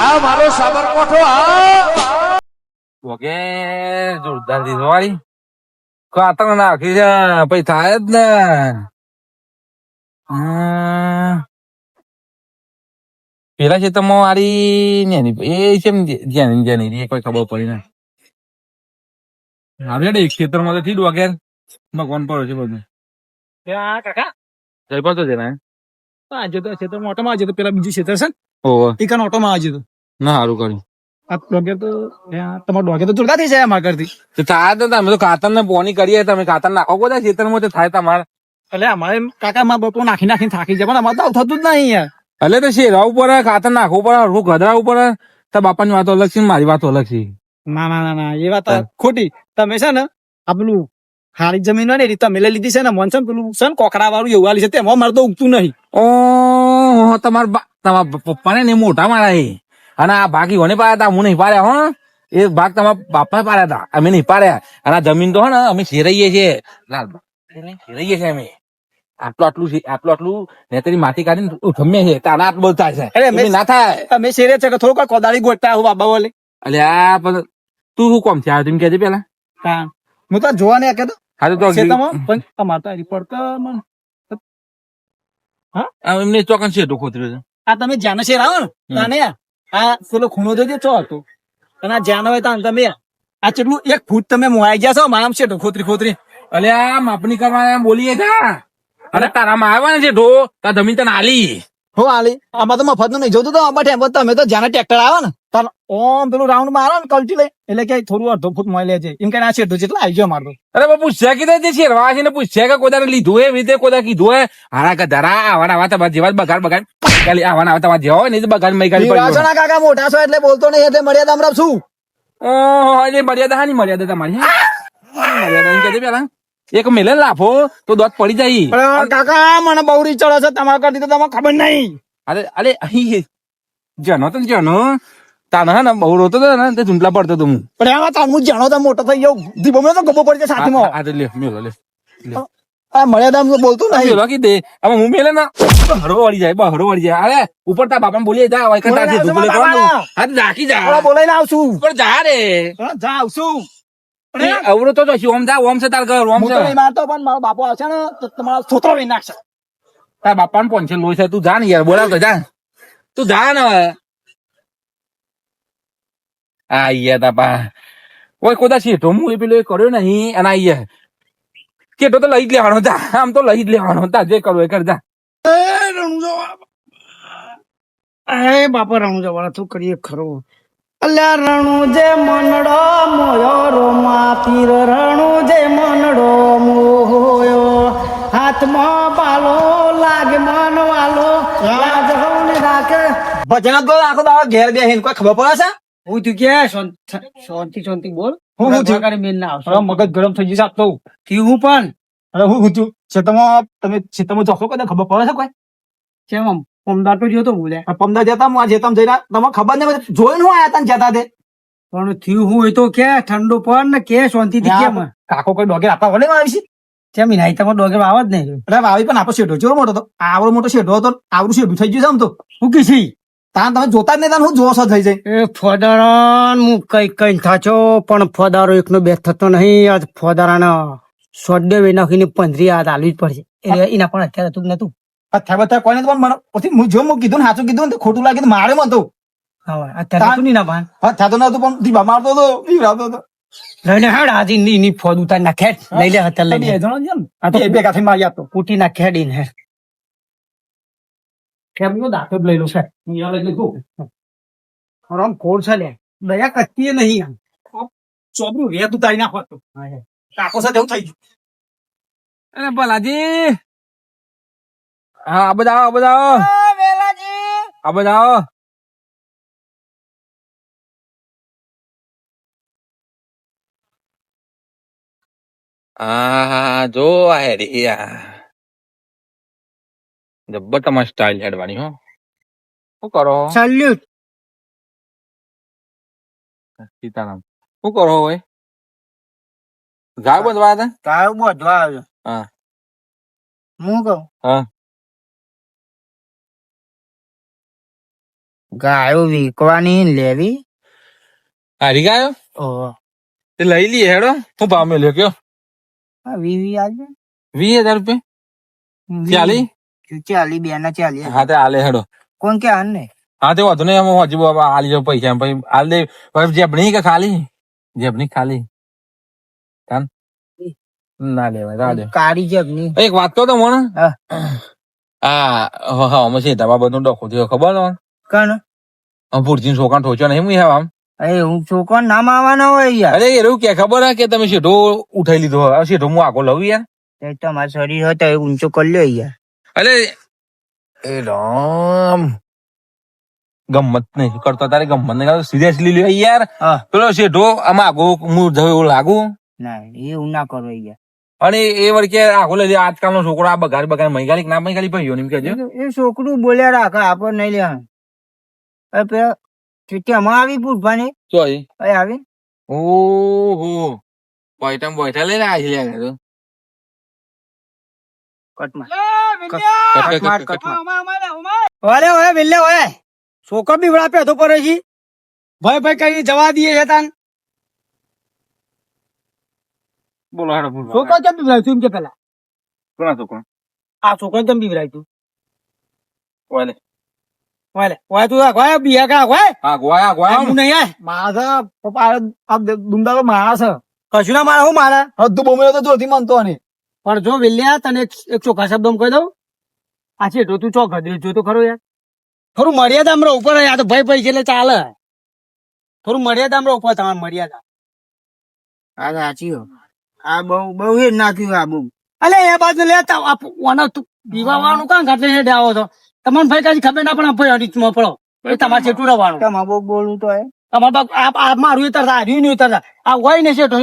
આ મારો સાબરકોઠો આ ઓકે જોરદાર દીધો વાળી. કાતર નાખી છે પછી થાય જ ને. પેલા છે તો વાળી નેની એ છે જેની જેની એ કોઈ ખબર પડી ના. હવે એક ખેતરમાં તો થયું વગેરે. ભગવાન પર છે બધું. કાકા. જઈ પડતો છે ને આજે તો ક્ષેત્રમાં ઓટોમાં આજે તો પેલા બીજું ક્ષેત્ર છે ને. ઓહો. એ કાન ઓટોમાં આજે તો. ના સારું કર્યું. તો તો થઈ જાય અમારા ઘરથી. તો થાય તો તમે તો કાતર ને પોની કરીએ તમે કાતર નાખો. બધા ખેતરમાં તો થાય તમારે. એટલે અમારે કાકા માં બપો નાખી નાખીને થાકી જાય પણ અમારે તો થતું જ નહીં યાર. એટલે તો શેરા ઉપર ખાતર નાખવું પડે ગધરા ઉપર તો બાપાની વાતો અલગ છે મારી વાતો અલગ છે. ના ના ના ના એ વાત ખોટી. તમે છે ને આ પેલું હારી જમીન હોય ને એ તમે લઈ લીધી છે ને મન છે પેલું છે ને કોકરા વાળું એવું આલી છે તેમાં મારે તો ઉગતું નહીં. ઓ તમારા તમારા પપ્પાને ને મોટા મારા એ. અને આ ભાગી ઈવોને પાડ્યા હતા? હું નહીં પાડ્યા હો. એ ભાગ તમારા બાપા પાડ્યા હતા. અમે નહીં પાડ્યા. અને આ જમીન તો હે ને અમે શેરાઈએ છીએ. લાલબા શેરાઈએ છીએ અમે. આટલું આટલું છે આટલું આટલું ને તેની માટી કાઢીને ગમે છે તારા આટલું બધું થાય છે. અરે ના થાય. અમે શેરે છે કે થોડું કોદાળી ગોટતા હું બાબા બોલે એટલે આ પણ તું શું કોમ છે આ તું કહેજે પેલા હા. હું તો જોવા નહીં કેતો હા તો તો ક્ષેત્રમાં પણ અમારે તો રિપોર્ટ તો આ એમને ચોકન છે ખોતર્યો છે. આ તમે જ્યાં શેર આવો ને આ પેલો ખૂણો જોજો ચો હતો. અને આ જ્યાં હોય ત્યાં તમે. આ કેટલું એક ફૂટ તમે મોવાઈ ગયા છો મારામ છે ખોતરી ખોતરી. અલે આ માપણી કરવા એમ બોલીએ કા? અરે તારામાં આવ્યા ને છે ઢો તાર જમીન તને આલી. હો આલી? આમાં તો મફતનું નહીં જોતું તો આમાં ટેમ્પો તમે તો જ્યાં ટ્રેક્ટર આવે ને તાર ઓમ પેલું રાઉન્ડ મારો ને કલટી લે એટલે કે થોડું અડધો ફૂટ મળી છે એમ કઈ ના શેઠો જેટલા આવી ગયો મારતો. અરે બાપુ પૂછ્યા કીધા તે શેરવા છે ને પૂછ્યા કે કોદાને લીધું હે રીતે કોદા કીધું હે હારા કે ધરા વાડા આવા તમારા જેવા બગાડ બગાડ. ખાલી આવાના આવા તમારા જેવા હોય ને એ બગાડ મઈ ખાલી પડી કાકા મોટા છો એટલે બોલતો નહીં એટલે મર્યાદા માં શું? ઓહો એટલે મર્યાદા હાની મર્યાદા તમારી હે? મર્યાદા એમ કહેજે પેલા. એક મેલે લાફો તો દોત પડી જાય. કાકા મને બહુ ચડે છે તમારા કરતી તો તમને ખબર નહીં. અરે અરે અહીં જનો તો જનો. તાના હે ને બહુ રોતો હતો ને તે ઝૂંટલા પડતો હતો હું. પણ આમાં તો હું જાણો તો મોટો થઈ ગયો. દીપો તો ગબો પડી જાય આ સાથીમાં. આ તો લે મેલો લે આ મર્યાદા તો બોલતો નહીં. બાકી દે હવે હું મેલે ના? બહરો વળી જાય હરો વળી જાય. અરે ઉપર તા બાપા બોલીએ જા હોય કંટા બોલાય ધૂપ લે કોણ રાખી જા. બોલાઈને આવશું. પણ જા રે. જા આવશું. અવરો તો જોશી ઓમ જા ઓમ છે તાર ઘર ઓમ હું છે. તો મારતો પણ મારો બાપો આવશે ને તો તમારો છોતરો લઈ નાખશે. તાર બાપા ને પોંચે લોઈ છે. તું જા ને યાર બોલાવ તો જા. તું જા ને. આ યાર તાપા ઓય કોદા છે તો હું એ પેલો કર્યો નહીં અને આ યાર કેટો તો લઈ જ લેવાનો જા. આમ તો લઈ જ લેવાનો તા જે કરવું એ કરજા એ બાપા રણુજા વાળા તું કરીએ ખરો? અલ્યા રણુજે મનડો મોયો રોમા પીર રણુજે મનડો મોયો. હાથમાં બાલો લાગે મન વાલો. લાજ હોને રાખે. ભજન તો આખો દાડો ઘેર બે કોઈ ખબર પડે છે? હું તું કે શાંતિ શાંતિ બોલ. હું હું થયું? બેન ના આવશે. મગજ ગરમ થઈ જશે તો. હું પણ. અરે હું હું છું છેતમાં તમે છેતમાં જોશો કદાચ ખબર પડે છે કોઈ? કેમ આમ? પમદાર તો જોતો બોલ્યા પમદાર જતા હું આ જેતમ જઈને તમને ખબર નહીં જોઈને હું આયા તા ને જતા તે પણ થયું હોય તો કે ઠંડુ પણ ને કે શાંતિ થી કેમ? કાકો કોઈ ડોગે આપવા વડે આવી છે? કેમ નહીં તમારો ડોગે આવા જ નહીં અરે આવી પણ આપણો શેઢો. જેવો મોટો હતો આવડો મોટો શેઢો હતો આવડું શેઢું થઈ ગયું છે આમ તો. શું કે છે? તાન તમે જોતા જ નહીં તાન હું જોશો થઈ જાય એ ફોદારાન હું કઈ કઈ થાચો પણ ફોદારો એકનો બે થતો નહીં. આજ ફોદારાના સોડે વે નાખીને પંદરી હાથ આલવી જ પડશે. એના પણ અત્યારે તું નતું. અત્યારે બધા કોઈને પણ મને પછી હું જો હું કીધું ને સાચું કીધું ને ખોટું લાગે તો મારે મતું. હવે અત્યારે તું નહીં ના ભાન હા થતો નતું પણ દીવા મારતો હતો બીવડાવતો હતો. લઈને હેડ આજે ની ની ફોદ ઉતાર નાખે. લઈ લે હતા લઈ લે જણો ને. આ તો બે ભેગા થઈને મારી આપતો કૂટી નાખે હેડ હેડ. કેમ નો દાખલો લઈ લો છે અહીંયા લઈ લીધું આમ કોણ છે લે? દયા કચ્ચી નહીં આમ ચોબરું રેત ઉતારી નાખો તો. કાકો સાથે એવું થઈ ગયું. અરે ભલાજી. હા આ બધા આવો આ બધા આ બધા આવો. આ જો આ હેડી આ જબ્બર તમારી સ્ટાઇલ હેડવાની હો. શું કરો? સલ્યુટ સીતારામ. શું કરો હવે ગાય બંધવા હતા? ગાય બધું આવ્યો. હા. હું કહું? હા. ગાયો વીકવાની લેવી. હારી ગાયો? ઓહો. તે લઈ લઈએ હેડો. હું ભાવ મેલ્યો કયો? હા વી વી આજે વીસ હજાર રૂપિયા. ચાલી? ચાલી બે ના ચાલી હા તે આલે હેડો. કોણ કે આન? ને હા તે વાંધો નહીં હજુ બાબા હાલી જાવ પૈસા પછી આલ દે. જેબણી કે ખાલી? જેબણી ખાલી? તાન. ના લેવાય રા દે. કાળી જગની એક વાત કહો તો મને હા. આ હા અમે છે તમારા બધું ડખો થયો ખબર ને કણ? ભુરજી છોકરા ઠોચ્યો નહીં હું આમ. અરે હું છોકરો નામ આવવાનો હોય યાર. અરે એવું કે ખબર હે કે તમે સીધો ઉઠાઈ લીધો સીધો હું આગો લઉં યાર. તમારું તમારા શરીર હતો એ ઊંચો કરી લ્યો યાર. અરે એ રામ. ગમત નહીં કરતો તારે ગમત નહીં. કરતો સિરિયસલી લ્યો યાર. હા. પેલો શેઠો આમાં આગો હું જવું એવું લાગુ. ના એવું ના કરો યાર અને એ વળી આખો લઈ લે આજકાલનો છોકરો આ બગાડ બગાડ મહિગાલી ના મહિગાલી ભાઈઓ ને એમ કહેજો. એ છોકરું બોલ્યા રાખે આપણ નહીં લે અરે પેલા ચીઠીમાં આવી પૂછવાની ચોઈ અરે આવી? ઓહો. બોયટા બોયટા લઈને આવી લે છોકરો બી વડા પેધો પડે છે ભાઈ ભાઈ કઈ જવા દઈએ છે તાન બોલો. છોકરો કેમ બીવરાય તું એમ કે પેલા. કોના છોકરો આ છોકરો કેમ બીવરાય તું? ઓલે ઓલે ઓય તું આ ગોય ગોયા. હું નહીં આય. મારા પપ્પા આ દુમદા તો મારા છે. કશું ના મારા હું મારા. હદ બોમ્બે તો જોતી માનતો ને પણ જો વિલ્યા તને એક ચોખ્ખા શબ્દ કહી દઉં. આ છે તું ચોક જો તો ખરો યાર. થોડું મર્યાદા હમણાં ઉપર આ તો ભાઈ ભાઈ છે એટલે ચાલે. થોડું મર્યાદા હમણાં ઉપર તમારે મર્યાદા. આ સાચી આ બહુ બહુ એ નાખ્યું આ બહુ. અલે એ બાજુ લે તા આ ઓનો તું પીવાવાનું કાં ઘાટલે હેડે આવો છો? તમને ભાઈ કાજી ખબર ના પણ ભાઈ અડીચમાં પડો. એ તમારે છે ટુરવાનું તમારે બહુ બોલું તો એ તમારે બાપ આ મારું એ તરતા હાર્યું નહીં તરતા આ હોય ને શેઠો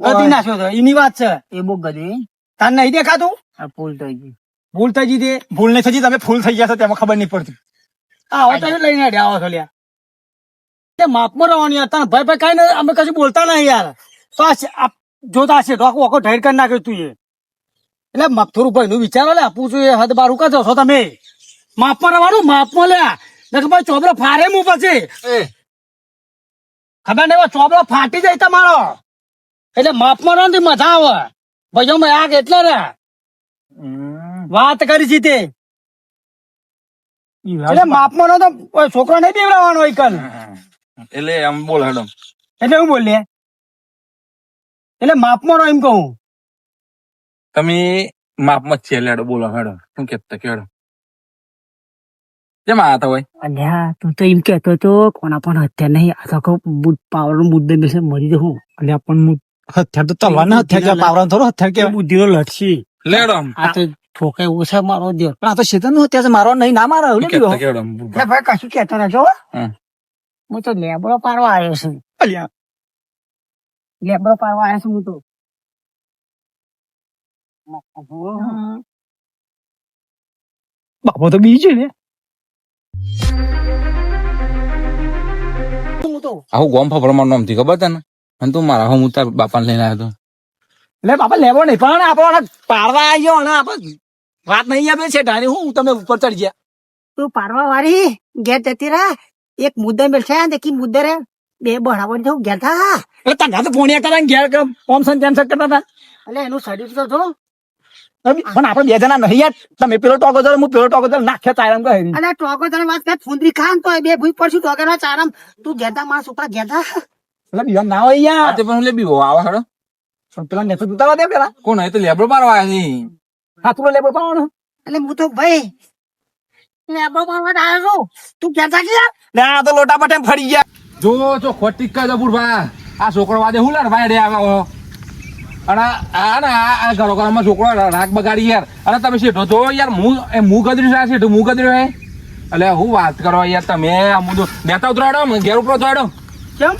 ગધી નાખ્યો તો એની વાત છે. એ બહુ ગધી તાર નહીં દેખાતું? ભૂલ થઈ ગઈ. ભૂલ થઈ ગઈ ભૂલ નહીં થઈ તમે ફૂલ થઈ ગયા છો તેમાં ખબર નહીં પડતી. આવો તો લઈને આવો છો લ્યા. માપમાં રહેવાનું યાર તને ભાઈ ભાઈ કઈ અમે કશું બોલતા નહીં યાર. તો આ જોતા છે તો વોકો ઢેર કરી નાખ્યો તું એ. એટલે માપ થોડું ભાઈ નું વિચારો લે આપું છું એ હદ બારું કા છો તમે. માપમાં રહેવાનું? માપમાં લે નકર ભાઈ ચોબરો ફારે મું પછી ખબર નહીં ચોબરો ફાટી જાય તમારો. એટલે માપમાં રહો ને મજા આવે. ભાઈઓ મેં આગ એટલે રે. વાત કરી છે તે. એટલે માપમાં રહો તો છોકરો નહીં બેવડાવવાનો હોય કલ. એટલે આમ બોલ હેડમ એટલે હું બોલીએ? એટલે માપમાં રહો એમ કહું. તમે માપમાં જ છે લેડો બોલો હેડો. શું કેતા કેડો જેમ આયા તા હોય અલ્યા તું તો એમ કેતો તો કોના પણ હત્યા નહીં. આ તો પાવર મુદ્દે બેસે મરી જવું. અલ્યા પણ હથિયાર તો તલવાના હથિયાર કે પાવર થોડો હથિયાર કે બુદ્ધિનો લડશી લેડો. આ તો ઠોકે ઓછા મારો દે પણ આ તો શેતનનું હથિયાર મારો નહીં ના મારો એટલે ભાઈ કશું કેતો રહેજો હું. તો લેબડો પાડવા આવ્યો છું. અલ્યા. લેબડો પાડવા આવ્યો છું હું તો. બાપો તો બીજું ને. આવું ગોમ ફફડમાં નામથી ખબર તને અને તું મારા હું તાર બાપાને લઈને આવ્યો તો? લે બાપા લેવો નહીં પણ આપણને પાડવા આવ્યો અને આપણે વાત નહીં આપે છે ઢાની હું તમે ઉપર ચડી ગયા. તું પાડવા વાળી ઘેર જતી રહે. એક મુદ્દે મેળશે ને કી મુદ્દે રે બે બળાવો જો ઘેર થા. એટલે તને તો ફોનિયા કરતા ઘેર કમ? ઓમ સન તેમ કરતા હતા. એટલે એનું શરીર તો જો પણ આપણે બે જણા નહીં યાર. તમે પેલો ટોકો જરો હું પેલો ટોકો જરો નાખ્યા તારમ કહે અને ટોકો તને વાત કર ફુંદરી ખાન તો બે ભૂઈ પડશું ટોકે ના ચારમ. તું ઘેર થા ઉપર છોકરા થા બીજા ના હોય યાર. તે પણ હું લે બીવો આવા હેડો. પણ પેલા નેતો જુતા દે પેલા. કોણ એ તો લેબડો પાડવા આવ્યા છે. હા તું લેબો પાવાનો એટલે હું તો ભાઈ લેબડો પાડવા આવ્યો છું. તું ક્યાં થાકી કે યાર આ તો લોટા પટે ફરી ગયા. જો જો ખોટી કા દો બુરભા આ છોકરો વાદે હું લડ ભાઈ આવ્યા અને આ ને આ આ ઘરો ઘરમાં છોકરો રાગ બગાડી યાર. અને તમે શેઠો જો યાર હું એ મું ગદર્યું છે શેઠો મું ગદર્યું હે એટલે હું વાત કરો યાર તમે આ મુદ્દો નેતા ઉતરાડો ઘેર ઉપર ઉતરાડો. કેમ?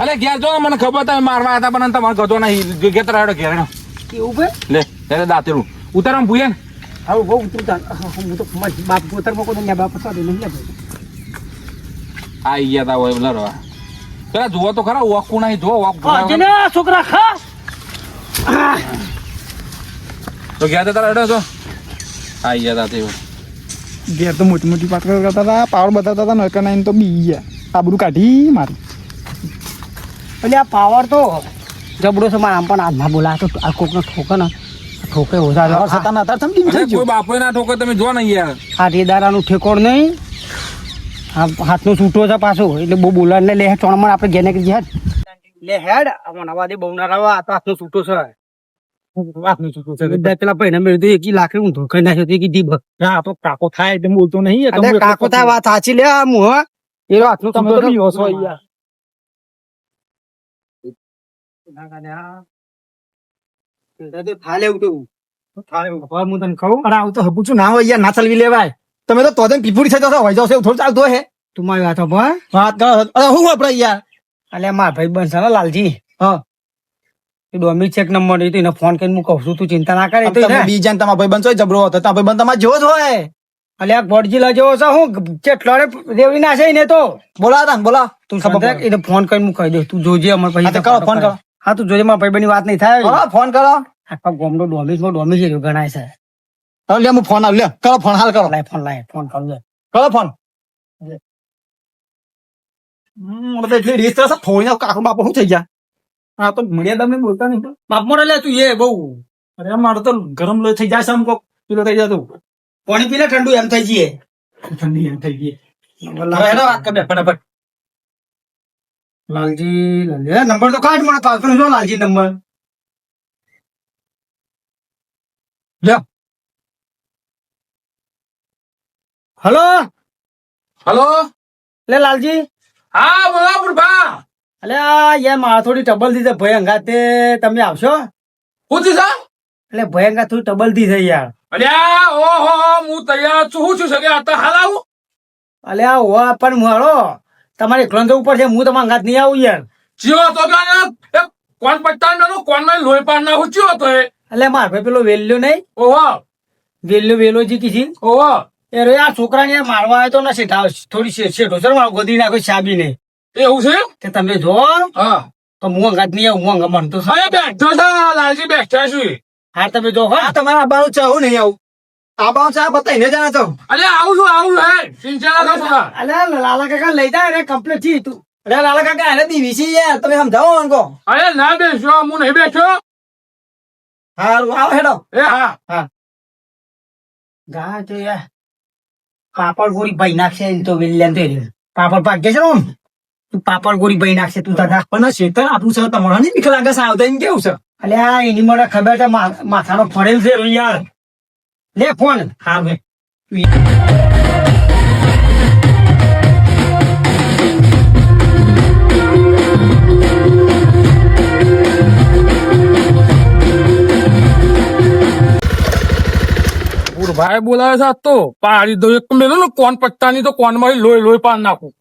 અલે ઘેર જો મને ખબર તમે મારવા હતા પણ તમારે ગતો નહીં. ઘેર તરાડો ઘેર હેડો. કેવું ભાઈ? લે ત્યારે દાંતેલું ઉતારવા ભૂયે ને. હા બહુ ઉતરતા હું તો મારી બાપ ઉતર મકો તો બાપ સાથે નહીં લે આ ગયા તા હોય લડવા. પેલા જુઓ તો ખરા ઓકુ નહીં જો ઓક છોકરા ખા. તો ગયા તા તારા તો આ ગયા તા તેવું ઘેર તો મોટી મોટી પાત્ર કરતા હતા પાવર બતાવતા હતા નકર નાઈને તો બી ગયા. આબરું કાઢી મારી. એટલે આ પાવર તો જબડો છે મારા આમ પણ હાથમાં બોલા તો આ કોકનો ઠોકે ને ઠોકે ઓછા જવા છતાં ના તમે સમજી થઈ ગયો કોઈ બાપો ના ઠોકો તમે જો ને યાર આ રેદારાનું ઠેકોણ નહીં. હા હાથનો છૂટો છે પાછો એટલે બહુ બોલાને લે ચોણમાં આપણે ગેને કે હેડ. લે હેડ આમાં નવા દે બહુ ના રવા આ તો હાથનો છૂટો છે. હાથનો છૂટો છે. પેલા પૈણા મેળવી એક લાખ હું ધોખાઈ નાખ્યો દીબ હા તો કાકો થાય એટલે બોલતો નહીં કાકો થાય વાત સાચી લે આ મુહ એનો હાથનો તમે છૂટો તો છે. છો યાર તમે તો તોદન પીપુડી થઈ જશો હોય જશો થોડું ચાલતું હે તું વાત વાત કરો. અરે હું વાપરાય યાર? અલ્યા મારા ભાઈ બનશે ને લાલજી. હા. એ ડોમી ચેક નંબર એ તો એને ફોન કરીને હું કહું છું તું ચિંતા ના કરે તો બીજા તમારા ભાઈ બંધ જબરો હતો. તમારા ભાઈ બન તમારે જેવો જ હોય. અલ્યા ગોડજીલા જેવો છે હું કેટલો રેવડી ના છે ને તો બોલા તા બોલા તું ખબર. એને ફોન કરીને હું કહી દઉં તું જોજે અમાર પછી કરો, ફોન કરો. હા તું જોજે મારા ભાઈબંધની વાત નહીં થાય હા ફોન કરો. આખા ગોમડો ડોમીસમાં ડોમીસ એરિયો ગણાય છે. લે હું ફોન આવ લે કરો ફોન હાલ કરો. લાય ફોન લાય ફોન કરો કરો ફોન. મને તો એટલી રીસ થશે ફોન કાકુ બાપુ શું થઈ ગયા? હા તો મળ્યા તમે બોલતા નહીં. બાપ મોરે લે તું એ બહુ. અરે મારો તો ગરમ લોહી થઈ જાય છે આમ કોક પેલો થઈ જતું પાણી પીને ઠંડુ એમ થઈ જઈએ. ઠંડી એમ થઈ ગઈ વાત કરી ફટાફટ. લાલજી લાલજી. નંબર તો કાઢ મને પાછળ જો લાલજી નંબર? લ્યો. હલો? હલો? લે લાલજી. હા બોલો પુરભા. અલે યાર મારા થોડી ટબલથી ભય ભાઈ અંગાતે તમે આવશો? હું સા એટલે ભાઈ અંગાત થોડી ટબલ છે યાર. અલ્યા ઓહો હું તૈયાર છું. હું છું શકે હાલ આવું. અલે આ હોવા પણ મારો તમારે એકલો જવું પડશે હું તમારા અંગાત નહીં આવું યાર. ચિયો તો કે કોણ પટ્ટા નો? કોણમાં લોહી પાડ ના હું ચિયો તો એ? એટલે માર ભાઈ પેલો વેલ્યો નહીં? ઓહો. વેલ્યો વેલો જી કીધી. ઓહો. એ રે આ છોકરાને મારવા આવ્યો તો નથી થોડી શેઠો સર ને મારો ગોદી નાખો ચાબી નહીં એવું છે કે તમે જો હા. તો હું અંગાત નહીં આવું હું અંગાત માનતો છું હવે બેઠો છે લાલજી બેઠા છું હા તમે જો હા. તમારા આબાનું ચાહું નહીં આવું. આબાનું છે બતાવીને જાણે તો અરે આવું છું આવું હે? કરો લાલા કાકા લઈ જાય ને કમ્પ્લીટથી તું. અરે લાલા કાકા એને દીવી યાર તમે સમજાવો અનકો અરે ના બેસો હું નહીં બેઠો. હારું આવો હેડો. એ હા. ગા તો યાર પાપડ ગોળી ભાઈ નાખશે તો વેલ્યાન તો. પાપડ પાક છે ને તું પાપડ ગોળી ભાઈ નાખશે તું દાદા. પણ શેતર આપણું છે તમારા નહીં બીક લાગે છે આવતા એમ કેવું છે? અલે આ એની મને ખબર છે માથાનો ફરેલ છે યાર. લે ફોન. હા ભાઈ. બોલાવે છે તો. પાડી દો એક મેલો ને કોણ પટ્ટાની તો કોણમાં લોહી લોહી પાડ નાખું.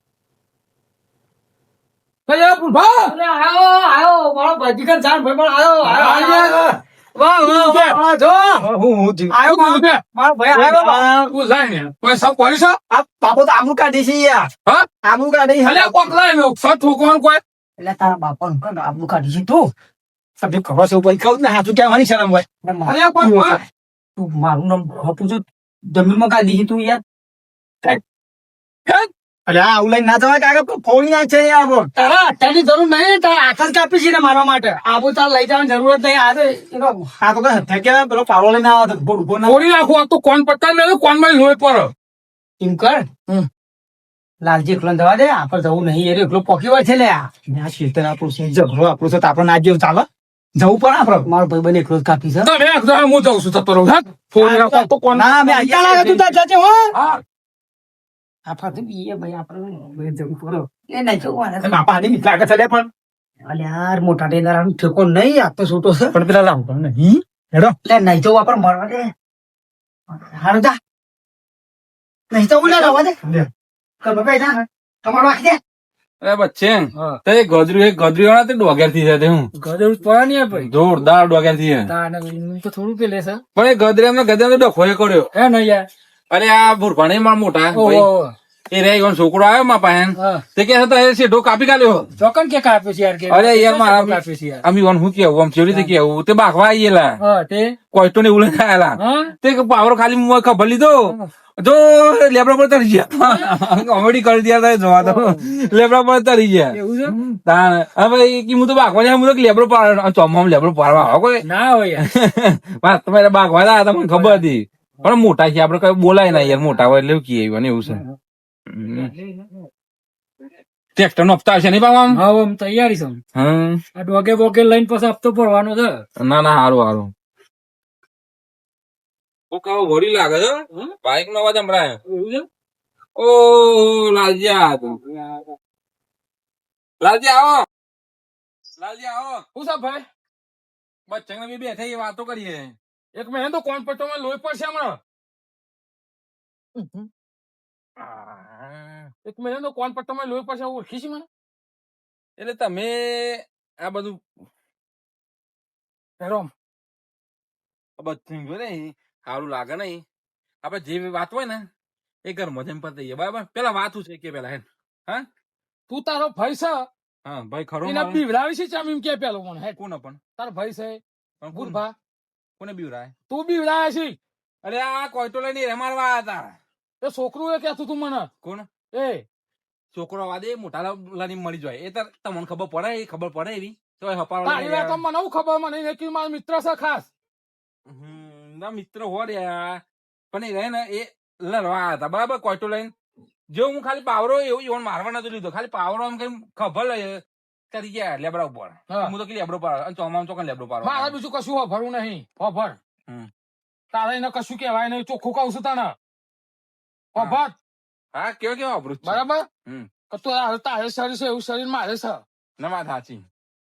ભાઈ આવો આયો મારો બાજીકર જાન ભાઈ પણ આયો આયો વાહ વાહ વાહ જો. હું હું જીવ આયો તું ઉભે. મારો ભાઈ આયો તું જાય ને. કોઈ સબ કરી છે? આ પાપો તો આમું કાઢી છે યાર. હા? આમું કાઢી અલ્યા કોક લાય ને સત ઠોકવાનું કોઈ? એટલે તારા બાપા નું કર કાઢી છે તું? તમે ખબર છે ઉપર કહું ને હાથું કહેવાની શરમ હોય. મારું- અલ્યા કોઈ કોઈ. તું મારું નામ હપું છું જમીનમાં કાઢી છે તું યાર. અરે આ આવું લઈને ના જવાય કાકા ફોડી નાખ છે યાર બો તારા અત્યારની જરૂર નહીં તારા આખા કાપી છે ને મારવા માટે. આબુ તાર લઈ જવાની જરૂરત નહીં આ તો આ તો પેલો પાવડો લઈને આવો નાખું આ તો કોણ પટ્ટા મેલો કોણમાં લોહી પડે એમ કર. હમ. લાલજી એકલો જવા દે આપણે જવું નહીં એ એકલો પોકી વાર છે લે આ. આ આપણું છે ઝઘડો આપણું છે તો આપણે ના જેવું ચાલે. જવું પડે આપડે મારો ભાઈ બને એકલો જ કાપી છે. તમે એક જણા હું જાઉં છું જતો રહું હા ફોન રાખો તો કોણ ના મેં ક્યાં લાગે તું તાર હો. હા આ ફાટે બીએ ભાઈ આપણે જવું પડે એ નહીં જવું આને. બાપા આની બીક લાગે છે લે પણ. અલે યાર મોટા ટેન્ડર ઠેકો નહીં આ તો છૂટો છે. પણ પેલા લાવું પણ નહીં હેડો. લે નહીં જવું આપણે મરવા દે. હારું જા. નહીં જવું ના રવા દે. પડી જા તમારો વાંચી દે. અરે બચ્ચે તે ગદરી એક ગોદરી વાળા તે ડોગેરથી જાય હું. ગજર પડ્યા નહીં ભાઈ. જોરદાર ડોગેરથી તો થોડું પેલે છે. પણ એ ગદરી એમને ગદરી ડખો કર્યો. હે નહીં યાર. અરે આ ભૂરભાણી મારા મોટા ભાઈ. એ રે ઈવન છોકરો આવ્યો મા પાસે તે કે હતા એ સીધો કાપી કાઢ્યો. ચોકન કે કાપ્યો છે યાર કે? અરે યાર મારા કાપ્યો છે યાર. અમે ઈવન શું કેવું આમ રીતે કેવું. તે બાખવા આયેલા હા તે? કોઈટો ને ઉલે આયેલા. તે પાવરો ખાલી મુવા ખબર લીધો. જો લેબડા પર તરી ગયા. કોમેડી કરી દીયા તા જોવા તો. લેબડા પર તરી ગયા. એવું છે? તાણ હવે કી હું તો બાખવા જાય હું તો લેબડો પાડ ચોમામ લેબડો પાડવા આવો કોઈ. ના હોય યાર. તમારે બાખવા હતા તમને ખબર હતી. પણ મોટા છે આપડે કઈ બોલાય ના યાર મોટા હોય એટલે કીએ એવું છે. ટ્રેક્ટર નો હપ્તા છે નહીં બાબા હા આમ તૈયારી છે. આ ડોગે બોગે લઈને પછી હપ્તો ભરવાનો છે. ના ના હારું હારું. ઓ કાવો વળી લાગે છે બાઈક નો અવાજ સંભળાય. એવું છે? ઓ લાલજી આ લાલજી આવો. લાલજી આવો. શું સાહેબ ભાઈ? બચ્ચા બી બેઠા એ વાતો કરીએ. એક મેં તો કોણ પટ્ટો માં લોહી પડશે હમણાં? એક મહિને તો કોણ પટ્ટો માં લોહી પડશે ઓળખી છે મને? એટલે તમે આ બધું પહેરો બધું જો ને સારું લાગે નહીં આપડે જે વાત હોય ને એ ઘરમાં પર દઈએ બરાબર? પેલા વાતું છે કે પેલા હે? તું તારો ભાઈ છે? હા ભાઈ ખરો એને મારો? છે ચામ એમ કે પેલો મને હે કોને પણ? તારો ભાઈ છે? પણ ગુરભા. કોને બીવરાય તું બીવડાવે છે. અરે આ કોઈટો લઈને રમાડવા હતા. એ છોકરું એ કહેતું તું મને. કોણ? એ. છોકરો વાદે મોટા લાની મળી જાય. એ તો તમને ખબર પડે એ ખબર પડે એવી. તો હપાવડા તારી વાત મને હું ખબર મને એને કે મારો મિત્ર છે ખાસ. ના મિત્ર હો રહ્યા પણ એ રહે ને એ લડવા હતા. બરાબર કોઈટો લઈને. જો હું ખાલી પાવરો એવું એવું મારવા નતો લીધો. ખાલી પાવરો એમ કઈ ખબર લઈ કરી ગયા લેબડા ઉપર? હું. તો કે લેબડો પાડો અને ચોમામ ચોકન લેબડો મારે પાડો બીજું કશું હોભરવું નહીં. હોભર. તારે એને કશું કહેવાય નહીં. ચોખ્ખું કહું છું તને. હોભર હા કેવો કેવો અભરું બરાબર. કે તું તારે શરીર છે એવું શરીર મારે છે. ના વાત સાચી.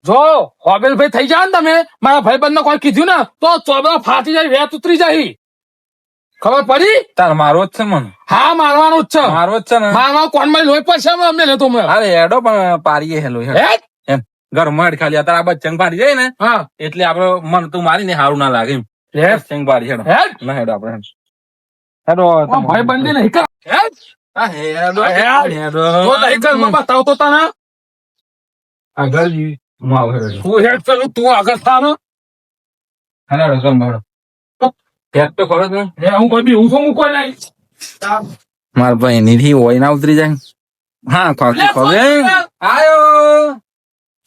જો હોબેલ ભાઈ થઈ જાય ને તમે. મારા ભાઈબંધ બંધ કોઈ કીધું ને તો ચોબડા ફાટી જાય વેત ઉતરી જાય. ખબર પડી? તાર મારો જ છે મને. હા મારવાનું જ છે. મારો જ છે ને. મારવા કોણમાં લોહી પડશે અમે અમને લેતો મેં. અરે હેડો પણ પારીએ હેલો હેડ. ઘરમાં હેડ ખાલી અત્યારે આ ચંગભારી જાય ને હા. એટલે આપડે મન તું મારી ને સારું ના લાગે એમ. હે હેડો. ના હેડો આપડે હેડો. ભાઈ બંધી હેડો. હેડો મને બતાવ તો તને. આગળ હું આવું હેડો. તું હેડ પેલું તું આગળ થાનો હેડો હેડો ચાલ હેડો. હેડ તો ખરો ને. હે હું કોઈ બી ઊંઘો મૂકો નહીં. મારા ભાઈ ની હોય ના ઉતરી જાય. હા ખાતું ખવે આયો.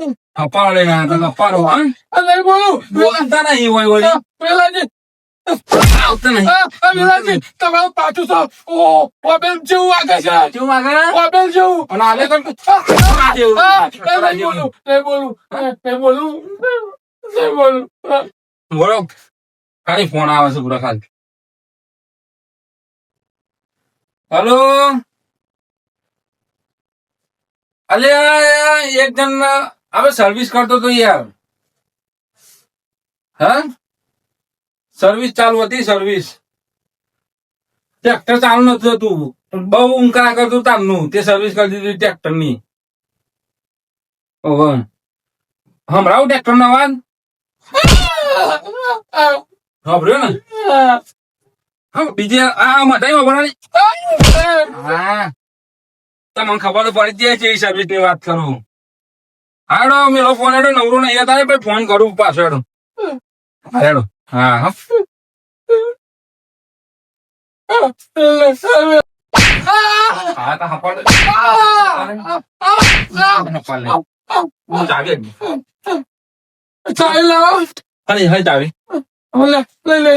છે અપાડે અપાડો હા બોલતા નહીં હોય વળી આવતા નહીં તમારું પાછું છો ઓ ઓબેલ જેવું છે વાગે ઓબેલ જેવું અને આલે તો બોલું નહીં બોલું નહીં બોલું નહીં બોલું બોલો ખાલી ફોન આવે છે પૂરા ખાલી હલો અલ્યા એક જણ હવે સર્વિસ કરતો તો યાર હા? સર્વિસ ચાલુ હતી સર્વિસ ટ્રેક્ટર ચાલુ નતું હતું. બહુ ઊંકા કરતું તારનું તે સર્વિસ કરી દીધી ટ્રેક્ટરની. ઓહો. હમણાં ટ્રેક્ટર નો અવાજ. સાંભળ્યો ને? હા બીજે આ મટાઈ વાપરવાની હા. તમને ખબર તો પડી જ જાય છે એ સર્વિસની વાત કરું. હાડો મેલો ફોન હેડો નવરો નહીં હતા પછી ફોન કરું પાછો હેડો. હા, હેડો. હા હા. હા તો હપાડો. હપાડ લે. હું ચાવી જ. ચાલ લાવો ખાલી ખાલી ચાવી લે લઈ લે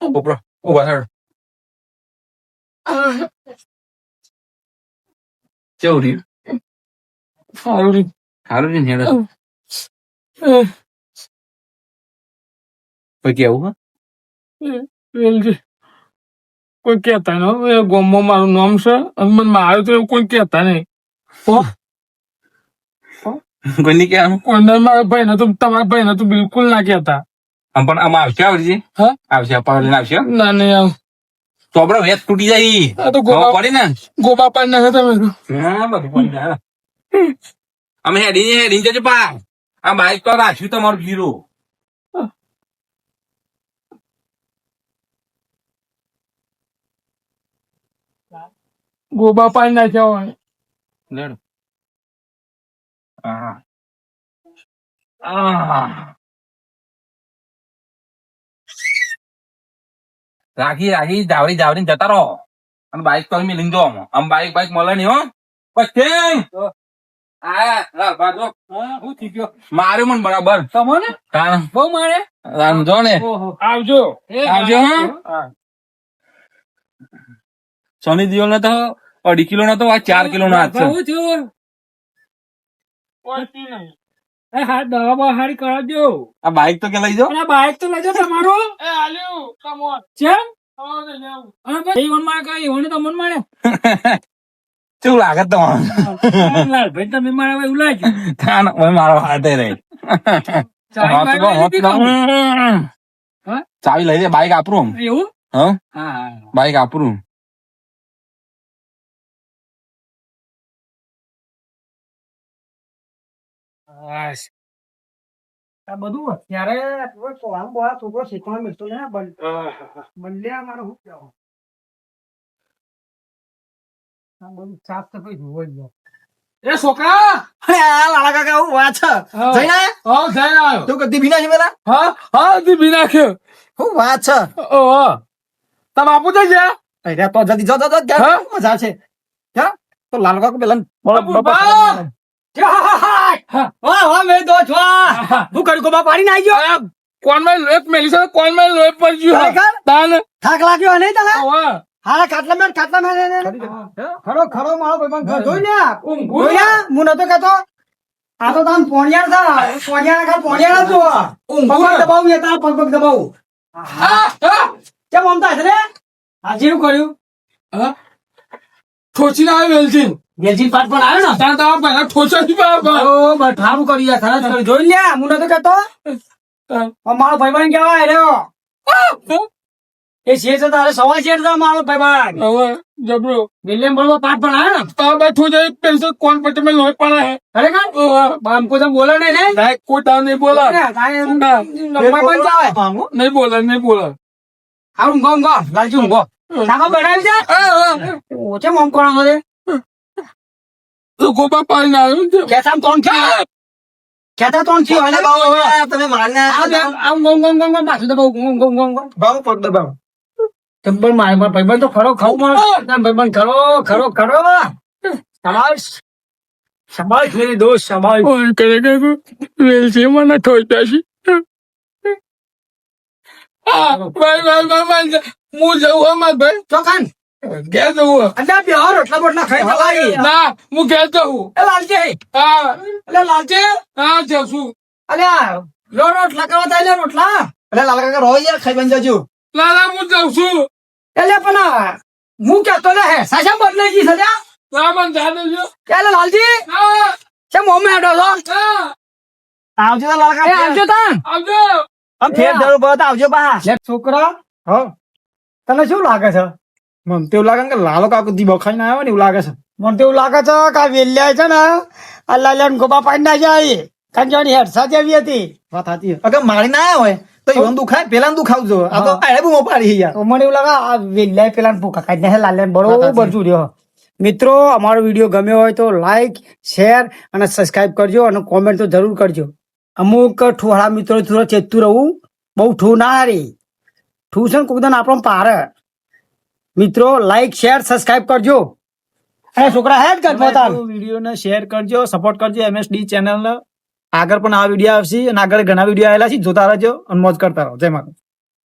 ઉપરો ઊભા હેડો. કેવું રહ્યું? સારું રી સારું છે ને હેડો પછી કેવું હા કોઈ કેતા એ ગોમમાં મારું નામ છે અને મને માર્યું તો એવું કોઈ કેતા નહીં કોઈ નહીં કહેવાનું કોઈને મારા ભાઈ ને તો તમારા ભાઈ ને તો બિલકુલ ના કેતા પણ આમાં આવશે આવડજી હા? આવશે લઈને આવશે ના નહીં આવ તો આપડે વેત તૂટી જાય તો ગોબા- પડી ને ગોબા પાડ નાખે તમે હા બધું પડી જાય અમે હેડીને હેડીને જજો પા આ બાઈક તો રાખ્યું તમારું જીરો ગોબા પાડી નાખ્યા હોય. લેડ. હા રાખી રાખી જાવરી જાવરી જતા રહો. અને બાઈક તો લઈને જો આમ. બાઈક બાઈક મળે નહીં હો. પછી. આ લાલ બાજુ હું થઈ ગયો. માર્યું મને બરાબર. તમને? બહુ મારે આમ ને. આવજો. આવજો, હા. હા. સોની દિયોલ નો તો અઢી કિલો નો તો આ ચાર કિલો નો હાથ છે. બહુ થયું. કોઈ નહીં. એ હા દવા હારી કરાવજો. આ બાઈક તો કે લઈ જાઓ. બાઈક તો તમારો. ચેમ? માં કઈ ઈવન તો મન મારે શું લાગે તમારે ભાઈ તમે મારા ભાઈ ઉલાજો ના, ના, હવે મારો હાથે રહી. ચાવી લઈ લે બાઈક આપરું એવું? હા? બાઈક આપરું આ બધું અત્યારે બોળા છોકરો શીખવા મળતો ને બદલે મારો હું કહેવું સાફ સફાઈ જોવો જ. એ છોકરા! અરે આ લાલા કાકા હું છે. હા. જઈને આયા? હા જઈને આવ્યો તું કદી બીના છે પેલા? હા હા તી બી નાખ્યો હું છે. ઓહો તમે આપું તો જ્યાં અરે તો જલ્દી જો જો જો? ક્યાં મજા છે? ક્યાં? તો લાલ કાકા પેલા બાપુ, બા! વાહ વાહ મેં દો છો. હું કરું ગોબા પાડી નાખી ગયો. કોણમાં લોહી મેલી છે? કોણમાં લોહી પડી ગયો તાન? થાક લાગ્યો નહીં તને? હારા ખાટલા મેં ખાટલા મેં ને- ને- ને. ખરો ખરો મારો ભાઈ જોઈ લે. ઊંઘું જોઈ લે. હું નતો કહેતો. આ તો તાન પોણિયાર થા. પોણિયાર ખા પોણિયાર જો પગ દબાવું એ તાર પગ પગ દબાવું. હા, હા. કેમ આમ રે? આજે શું કર્યું. હા? ઠોચીને આવ્યો વેલચીન. વેલજી પાટ પણ આવ્યો ને? તાન તો ભાઈના ઠોચા થી બા- બા. ઓ બસ કરી યાર ખરા કરી જોઈ લે. હું નતો કહેતો. હા. ભાઈબંધ કેવાય રહ્યો એ છે તો તારે સવા શેર છે મારો ભાઈબંધ હવે જબરો વિલિયમ બોલવા પાઠ પણ આવ્યો ને તારા ભાઈ ઠોચા પેન્સિલ કોણ પછી મેં લોહી પડે હે અરે કા બામકો તો બોલે નહીં ને કોઈ તા નહીં બોલા ને, ના. નહીં બોલે નહીં બોલે હા ઊંઘો ઊંઘો લાલજી ઊંઘો શાકો બનાવી છે ઓછે મોમ કોણ તો ગોબા પાડીને આવ્યો છે. કેતા તોણ છે કેતા તોણ છે બાવ હવે તમે મારને આ ઊંઘો ઊંઘો ઊંઘો પાછું દબાવ ઊંઘો ઊંઘો ઊંઘો બાબુ પગ દબાવ તબ્બર મારે ભાઈબંધ તો ખરો ખાવ મારો ભાઈબંધ ખરો ખરો ખરો. શાબાશ શાબાશ મેરી દોસ્ત શાબાશ ઓય કરે કે વેલચી મને ઠોચ્યા છે. ભાઈ ભાઈ ભાઈ ભાઈ હું જવું હો માર ભાઈ. ચોખાન. ઘેર જવું હો. અંડા બે રોટલા બોટલા ખાઈ ખવાઈ ના હું ઘેર જવું એ લાલજી. હા. એટલે લાલજી. હા જશું અલ્યા લો રોટલા કરવા લે રોટલા. અરે લાલા કાકા યાર ખાઈ બન જજો. લાલા હું જઉં છું. એટલે પણ હું કેતો લે હે સાસા બદલાઈ ગઈ સજા ના મને જાને જો એટલે લાલજી હા. છે મોમે આડો છો? હા. આવજો તો એ આવજો તાન. આવજો. આમ ફેર જરૂર પડે તો આવજો બા. લે છોકરા હો તને શું લાગે છે? મને તો એવું લાગે કે લાલો કાકો દી બખાઈને આવે ને એવું લાગે છે. મને તો એવું લાગે છે કા વેલ્યા છે ને આ લાલ્યા ગોબા પાડી ના જાય. કંજવાની હેડસા જેવી હતી? વાત સાચી. અગર મારી ના આવ્યા હોય તો ઈવન દુખાય પેલા દુખાવ જો આ તો આડે બૂમો પાડી યાર. મને એવું લાગે આ વેલ્યા પેલા ભૂખા કાઢી ને લાલે બરોબર જુડ્યો. મિત્રો અમારો વીડિયો ગમ્યો હોય તો લાઈક શેર અને સબસ્ક્રાઇબ કરજો અને કોમેન્ટ તો જરૂર કરજો. અમુક ઠુહાળા મિત્રો થોડો ચેતતું રહું. બહુ ઠૂ ના હારી. ઠૂ છે ને કુદન આપણો પાર. મિત્રો લાઈક શેર સબસ્ક્રાઇબ કરજો. અરે છોકરા હેડ કર પોતાનો વીડિયો ને શેર કરજો સપોર્ટ કરજો એમએસડી ચેનલ ને. આગળ પણ આ વીડિયો આવશે અને આગળ ઘણા વીડિયો આવેલા છે, જોતા રહેજો અને મોજ કરતા રહો. જય માતા